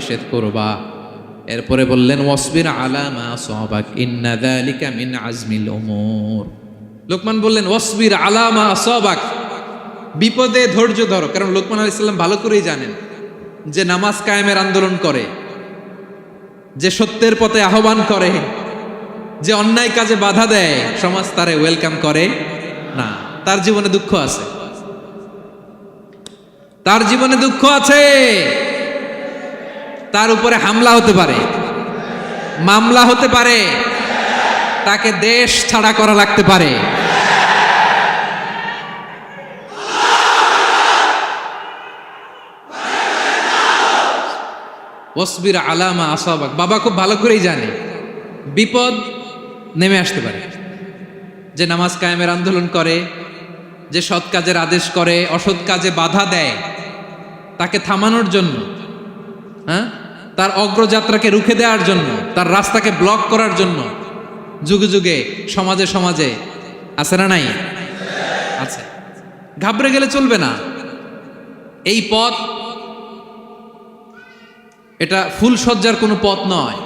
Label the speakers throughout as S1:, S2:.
S1: নিষেধ করবা। এরপরে বললেন, ওয়াসবির আলামা সবাক, ইন্না যালিকা মিন আজমিল উমুর। লোকমান বললেন, ওয়াসবির আলামা সবাক, বিপদে ধৈর্য ধরো। কারণ লোকমান আলাইহিস সালাম ভালো করেই জানেন যে নামাজ কায়েমের আন্দোলন করে, যে সত্যের পথে আহ্বান করে, যে অন্যায় কাজে বাধা দেয়, সমাজ তারে ওয়েলকাম করে না। তার জীবনে দুঃখ আছে। তার জীবনে দুঃখ আছে। তার উপরে হামলা হতে পারে। মামলা হতে পারে। তাকে দেশ ছাড়া করা লাগতে পারে। ওসবির আলামা আসাবাক। বাবা খুব ভালো করেই জানে। বিপদ নেমে আসতে পারে। যে নামাজ কায়েমের আন্দোলন করে, যে সৎ কাজের আদেশ করে, অসৎ কাজে বাধা দেয়, তাকে থামানোর জন্য হ্যাঁ? তার অগ্রযাত্রাকে রুখে দেওয়ার জন্য, তার রাস্তাকে ব্লক করার জন্য যুগে যুগে, সমাজে সমাজে আছে না নাই? আছে। ঘাবড়ে গেলে চলবে না। এই পথ এটা ফুল সজ্জার কোনো পথ নয়।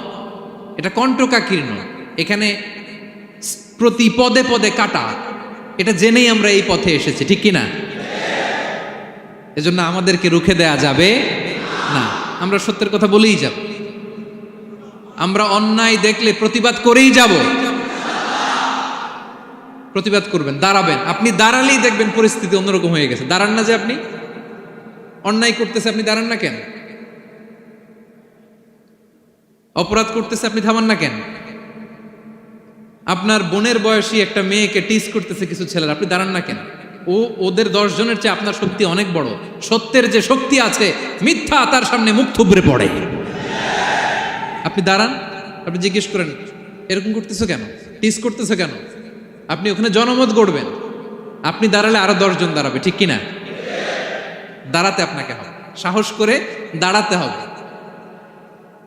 S1: এটা কণ্টকাকীর্ণ। এখানে প্রতি পদে পদে কাটা। এটা জেনেই আমরা এই পথে এসেছি, ঠিক কি না এজন্য আমাদেরকে রুখে দেয়া যাবে না। আমরা সত্যের কথা বলেই যাব। আমরা অন্যায় দেখলে প্রতিবাদ করেই যাব। প্রতিবাদ করবেন, দাঁড়াবেন। আপনি দাঁড়ালেই দেখবেন পরিস্থিতি অন্যরকম হয়ে গেছে। দাঁড়ান না যে আপনি। অন্যায় করতেছে, আপনি দাঁড়ান না কেন? অপরাধ করতেছে, আপনি থামান না কেন? আপনার বোনের বয়সী একটা মেয়েকে টিস করতেছে কিছু ছেলেরা, আপনি দাঁড়ান না কেন? ও ওদের দশ জনের চেয়ে আপনার শক্তি অনেক বড়। সত্যের যে শক্তি আছে, মিথ্যা তার সামনে মুখ থুবড়ে পড়ে। আপনি দাঁড়ান, আপনি জিজ্ঞেস করেন, এরকম করতেছো কেন? টিস করতেছো কেন? আপনি ওখানে জনমত গড়বেন। আপনি দাঁড়ালে আরও দশজন দাঁড়াবে, ঠিক কিনা? দাঁড়াতে আপনাকে হবে। সাহস করে দাঁড়াতে হবে।